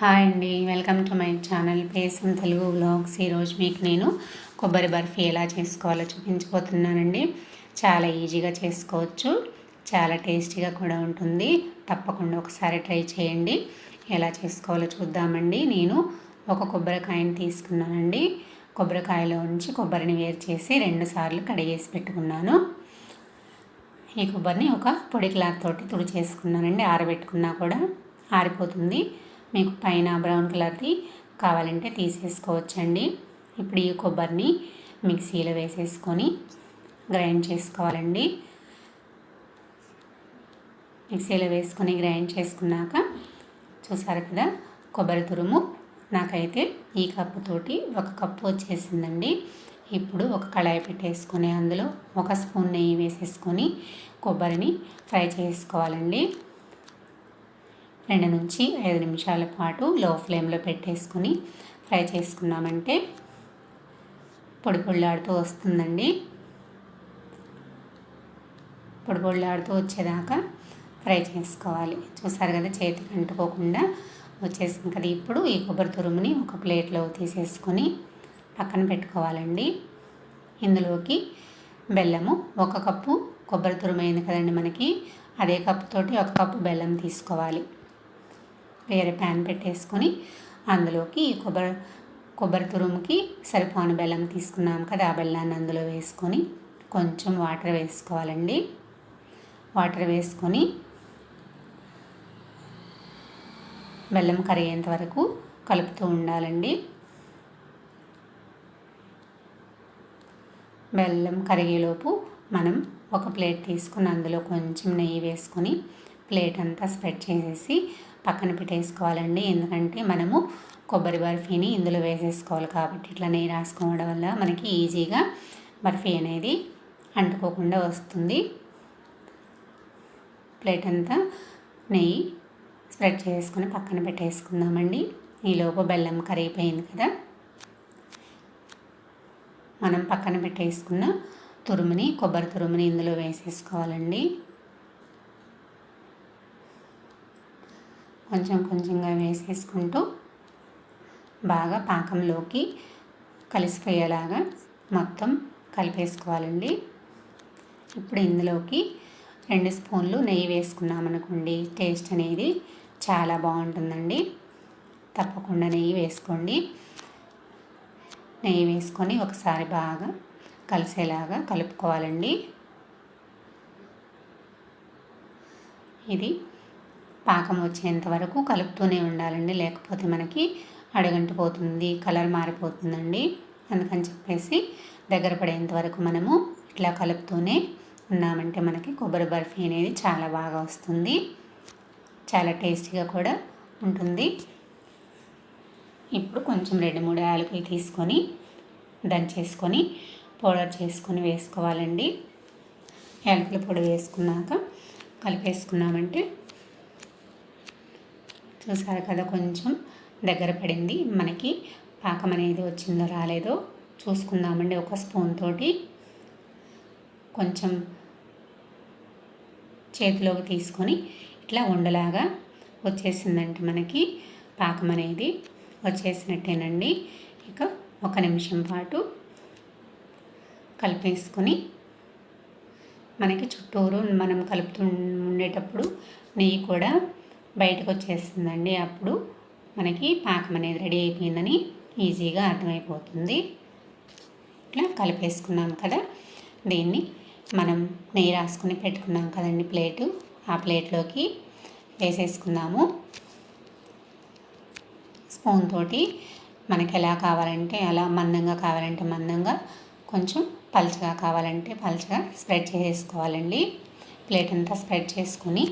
Hi అండి welcome to my channel పేసం Telugu vlogs. ఈరోజు మీకు నేను కొబ్బరి బర్ఫీ ఎలా చేసుకోవాలో చూపించబోతున్నానండి. చాలా ఈజీగా చేసుకోవచ్చు చాలా టేస్టీగా కూడా ఉంటుంది. తప్పకుండా ఒకసారి ట్రై చేయండి. ఎలా చేసుకోవాలో చూద్దామండి. నేను ఒక కొబ్బరికాయని తీసుకున్నానండి. కొబ్బరికాయలో నుంచి కొబ్బరిని వేరు చేసి రెండుసార్లు కడిగేసి పెట్టుకున్నాను. ఈ కొబ్బరిని ఒక పొడి క్లాత్ తోటి తుడిచేసుకున్నానండి ఆరబెట్టుకున్నా కూడా ఆరిపోతుంది. మీకు పైన బ్రౌన్ కలర్ది కావాలంటే తీసేసుకోవచ్చండి. ఇప్పుడు ఈ కొబ్బరిని మిక్సీలో వేసేసుకొని గ్రైండ్ చేసుకోవాలండి. మిక్సీలో వేసుకొని గ్రైండ్ చేసుకున్నాక చూసారు కదా కొబ్బరి తురుము నాకైతే ఈ కప్పుతోటి ఒక కప్పు వచ్చేసిందండి. ఇప్పుడు ఒక కళాయి పెట్టేసుకొని అందులో ఒక స్పూన్ నెయ్యి వేసేసుకొని కొబ్బరిని ఫ్రై చేసుకోవాలండి. రెండు నుంచి ఐదు నిమిషాల పాటు లో ఫ్లేమ్లో పెట్టేసుకొని ఫ్రై చేసుకున్నామంటే పొడి పొడిలాడుతూ వస్తుందండి. పొడి పొడిలాడుతూ వచ్చేదాకా ఫ్రై చేసుకోవాలి. చూసారు కదా చేతికి అంటుకోకుండా వచ్చేసింది కదా. ఇప్పుడు ఈ కొబ్బరి తురుముని ఒక ప్లేట్లో తీసేసుకొని పక్కన పెట్టుకోవాలండి. ఇందులోకి బెల్లము ఒక కప్పు కొబ్బరి తురుమైంది కదండి మనకి. అదే కప్పుతోటి ఒక కప్పు బెల్లం తీసుకోవాలి. వేరే ప్యాన్ పెట్టేసుకొని అందులోకి కొబ్బరి కొబ్బరి తురుముకి సరిపోని బెల్లం తీసుకున్నాం కదా ఆ బెల్లాన్ని అందులో వేసుకొని కొంచెం వాటర్ వేసుకోవాలండి. వాటర్ వేసుకొని బెల్లం కరిగేంత వరకు కలుపుతూ ఉండాలండి. బెల్లం కరిగేలోపు మనం ఒక ప్లేట్ తీసుకుని అందులో కొంచెం నెయ్యి వేసుకొని ప్లేట్ అంతా స్ప్రెడ్ చేసేసి పక్కన పెట్టేసుకోవాలండి. ఎందుకంటే మనము కొబ్బరి బర్ఫీని ఇందులో వేసేసుకోవాలి కాబట్టి ఇట్లా నెయ్యి రాసుకోవడం వల్ల మనకి ఈజీగా బర్ఫీ అనేది అంటుకోకుండా వస్తుంది. ప్లేట్ అంతా నెయ్యి స్ప్రెడ్ చేసుకొని పక్కన పెట్టేసుకుందామండి. ఈలోపు బెల్లం కరిగిపోయింది కదా. మనం పక్కన పెట్టేసుకున్న తురుముని కొబ్బరి తురుముని ఇందులో వేసేసుకోవాలండి. కొంచెం కొంచెంగా వేసేసుకుంటూ బాగా పాకంలోకి కలిసిపోయేలాగా మొత్తం కలిపేసుకోవాలండి. ఇప్పుడు ఇందులోకి రెండు స్పూన్లు నెయ్యి వేసుకున్నామనుకోండి టేస్ట్ అనేది చాలా బాగుంటుందండి. తప్పకుండా నెయ్యి వేసుకోండి. నెయ్యి వేసుకొని ఒకసారి బాగా కలిసేలాగా కలుపుకోవాలండి. ఇది పాకం వచ్చేంత వరకు కలుపుతూనే ఉండాలండి. లేకపోతే మనకి అడుగంటిపోతుంది కలర్ మారిపోతుందండి. అందుకని చెప్పేసి దగ్గర పడేంత వరకు మనము ఇట్లా కలుపుతూనే ఉన్నామంటే మనకి కొబ్బరి బర్ఫీ అనేది చాలా బాగా వస్తుంది. చాలా టేస్టీగా కూడా ఉంటుంది. ఇప్పుడు కొంచెం రెండు మూడు యాలకులు తీసుకొని దంచేసుకొని పౌడర్ చేసుకొని వేసుకోవాలండి. యాలకుల పొడి వేసుకున్నాక కలిపేసుకున్నామంటే చూసారు కదా కొంచెం దగ్గర పడింది. మనకి పాకం అనేది వచ్చిందో రాలేదో చూసుకుందామండి ఒక స్పూన్ తోటి. కొంచెం చేతిలోకి తీసుకొని ఇట్లా ఉండలాగా వచ్చేసిందంటే మనకి పాకం అనేది. వచ్చేసినట్టేనండి. ఇక ఒక నిమిషం పాటు కలిపేసుకొని మనకి చుట్టూరు మనం కలుపుతూ ఉండేటప్పుడు నెయ్యి కూడా బయటకు వచ్చేస్తుందండి అప్పుడు మనకి పాకం అనేది రెడీ అయిపోయిందని ఈజీగా అర్థమైపోతుంది. ఇట్లా కలిపేసుకున్నాం కదా. దీన్ని మనం నెయ్యి రాసుకుని పెట్టుకున్నాం కదండి ప్లేటు. ఆ ప్లేట్లోకి వేసేసుకుందాము. స్పూన్ తోటి మనకి ఎలా కావాలంటే అలా మందంగా కావాలంటే మందంగా కొంచెం పలుచగా కావాలంటే పలుచగా స్ప్రెడ్ చేసేసుకోవాలండి. ప్లేట్ అంతా స్ప్రెడ్ చేసుకొని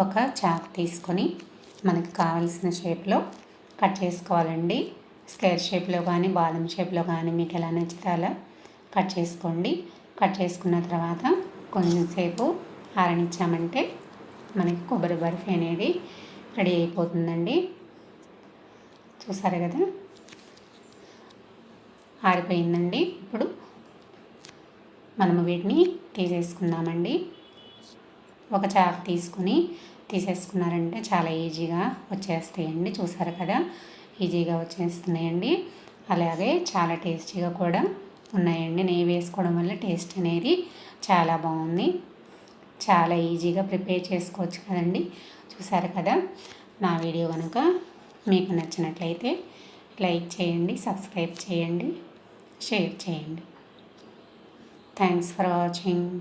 ఒక చాక్ తీసుకొని మనకి కావాల్సిన షేప్లో కట్ చేసుకోవాలండి. స్క్వేర్ షేప్లో కానీ బాదం షేప్లో కానీ మీకు ఎలా నచ్చితే అలా కట్ చేసుకోండి. కట్ చేసుకున్న తర్వాత కొంచెంసేపు ఆరనిచ్చామంటే మనకి కొబ్బరి బర్ఫీ అనేది రెడీ అయిపోతుందండి. చూసారు కదా? ఆరిపోయిందండి. ఇప్పుడు మనము వీటిని తీసేసుకుందామండి. ఒక చాకు తీసుకొని తీసేసుకున్నారంటే చాలా ఈజీగా వచ్చేస్తాయండి. చూసారు కదా? ఈజీగా వచ్చేస్తున్నాయండి. అలాగే చాలా టేస్టీగా కూడా ఉన్నాయండి. నెయ్యి వేసుకోవడం వల్ల టేస్ట్ అనేది చాలా బాగుంది. చాలా ఈజీగా ప్రిపేర్ చేసుకోవచ్చు కదండి? చూసారు కదా? నా వీడియో కనుక మీకు నచ్చినట్లయితే లైక్ చేయండి సబ్స్క్రైబ్ చేయండి షేర్ చేయండి. Thanks for watching.